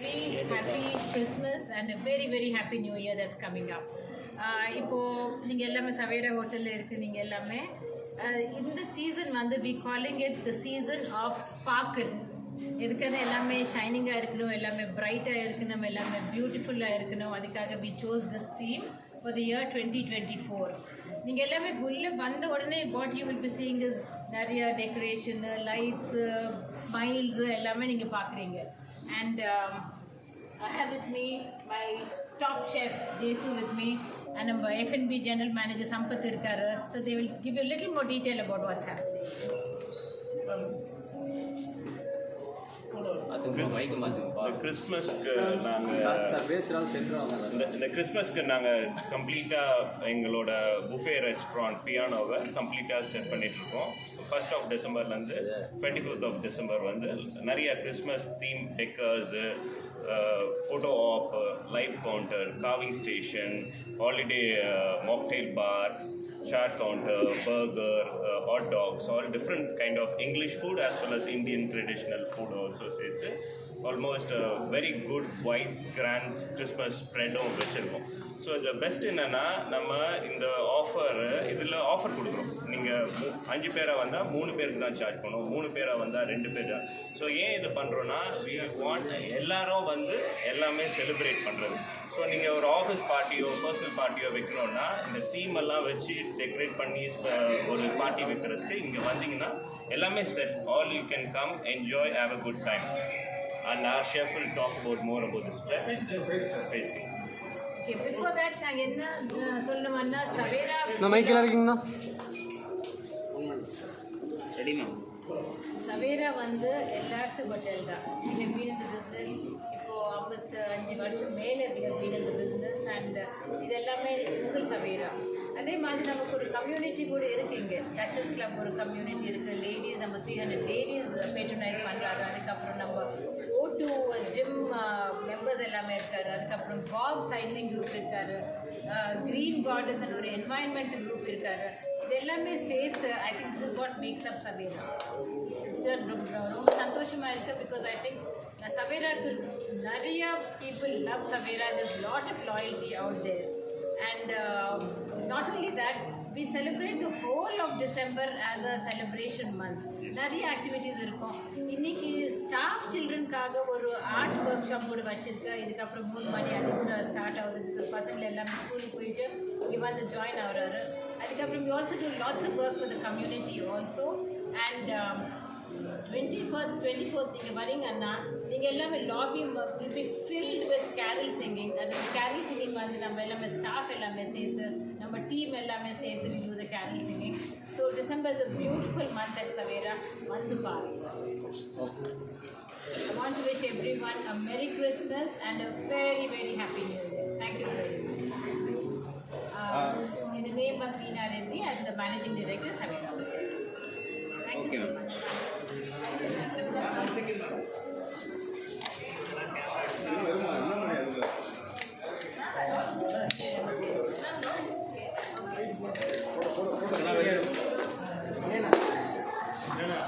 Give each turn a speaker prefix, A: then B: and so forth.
A: Happy Christmas and very very happy new year that's coming that's uh, இப்போது நீங்கள் எல்லாமே சவேரா ஹோட்டலில் இருக்குது நீங்கள் எல்லாமே இந்த சீசன் வந்து we calling it the season of sparkle எதுக்குன்னு எல்லாமே ஷைனிங்காக இருக்கணும் எல்லாமே பிரைட்டாக இருக்கணும் எல்லாமே பியூட்டிஃபுல்லாக இருக்கணும் அதுக்காக we chose this theme for the year twenty twenty four நீங்கள் எல்லாமே உள்ளே வந்த உடனே what you will be seeing is நிறைய டெக்கரேஷனு லைட்ஸு ஸ்மைல்ஸு எல்லாமே நீங்கள் பார்க்குறீங்க. and um, I have with me my top chef Jesu with me and our F&B general manager Sampath Irkar. So they will give you a little more detail about what's happening.
B: Um,
C: இந்த கிறிஸ்மஸ்க்கு நாங்கள் இந்த இந்த கிறிஸ்மஸ்க்கு நாங்கள் கம்ப்ளீட்டாக எங்களோட buffet restaurant பியானோவை கம்ப்ளீட்டாக செட் பண்ணிட்டு இருக்கோம் ஃபர்ஸ்ட் ஆஃப் டிசம்பர்லேருந்து டுவெண்ட்டி ஃபிஃப்த் ஆஃப் டிசம்பர் வந்து நிறைய Christmas theme decors photo op live counter carving station holiday mocktail bar chaat counter, burger, uh, hot dogs, all different kind of English food as well as Indian traditional food also sits almost very good white grand Christmas ஸ்ப்ரெட்டும் வச்சுருக்கோம். So இந்த best என்னென்னா நம்ம இந்த offer இதில் offer கொடுக்குறோம். நீங்கள் அஞ்சு பேராக வந்தால் மூணு பேருக்கு தான் சார்ஜ் பண்ணுவோம். மூணு பேராக வந்தால் ரெண்டு பேர் தான். ஸோ ஏன் இது பண்ணுறோன்னா வி வாண்ட் எல்லாரும் வந்து எல்லாமே செலிப்ரேட் பண்ணுறது ஸோ நீங்கள் ஒரு ஆஃபீஸ் பார்ட்டியோ பர்சனல் பார்ட்டியோ வைக்கணும்னா இந்த தீம் எல்லாம் வச்சு டெக்கரேட் பண்ணி ஒரு பார்ட்டி வைக்கிறதுக்கு இங்கே வந்தீங்கன்னா எல்லாமே set all you can come enjoy have a good time and
A: before that நாங்கள் என்ன uh, சொல்லணும்னா சவேரா
D: நான் மைக்கில் இருக்கீங்கண்ணா
A: சவேரா வந்து எல்லாத்துக்கும் ஹோட்டல் தான். we have been in the business. இப்போ ஐம்பத்து அஞ்சு வருஷம் மேலே in the business and இது எல்லாமே உங்கள் சவேரா. அதே மாதிரி நமக்கு ஒரு கம்யூனிட்டி கூட இருக்கு இங்கே. டச்சஸ் கிளப் ஒரு கம்யூனிட்டி இருக்குது லேடிஸ் நம்ம த்ரீ ஹண்ட்ரட் லேடிஸ் பேட்ரனைஸ் பண்ணுறாங்க அதுக்கப்புறம் நம்ம ஓ டூ ஜிம் மெம்பர்ஸ் எல்லாமே இருக்காரு அதுக்கப்புறம் பாப் சைக்கிளிங் குரூப் இருக்காரு க்ரீன் கார்டஸ் ஒரு என்வாயன்மெண்ட் குரூப் இருக்காரு இது எல்லாமே சேர்த்து I think this what makes up Savera ரொம்ப ரொம்ப சந்தோஷமாக இருக்குது பிகாஸ் ஐ திங்க் சவேராக்கு நிறைய people love Savera this lot of loyalty out there And uh, not only that we celebrate the whole of December as a celebration month. நிறைய activities இருக்கும். இன்னைக்கு staff சில்ட்ரனுக்காக ஒரு ஆர்ட் ஒர்க் ஷாப் கூட வச்சிருக்கேன். இதுக்கப்புறம் மூணு மணி அது கூட ஸ்டார்ட் ஆகுது. பிகாஸ் பசங்க எல்லாமே ஸ்கூலுக்கு போயிட்டு இங்கே வந்து ஜாயின் ஆகிறாரு. அதுக்கப்புறம் we also do lots of work the community also and twenty fourth twenty fourth நீங்கள் வரீங்கன்னா நீங்கள் எல்லாமே lobby will be filled with carol singing அந்த கேரல் சிங்கிங் வந்து நம்ம எல்லாமே ஸ்டாஃப் எல்லாமே சேர்த்து நம்ம டீம் எல்லாமே சேர்த்து we do the carol singing so December is a beautiful month at Savera வந்து பாருங்க I want to wish everyone a Merry Christmas and a very, very Happy New Year. Thank you very much. Uh, in the name of Veena Reddy the Managing Director, Savira.
B: Okay
A: ma'am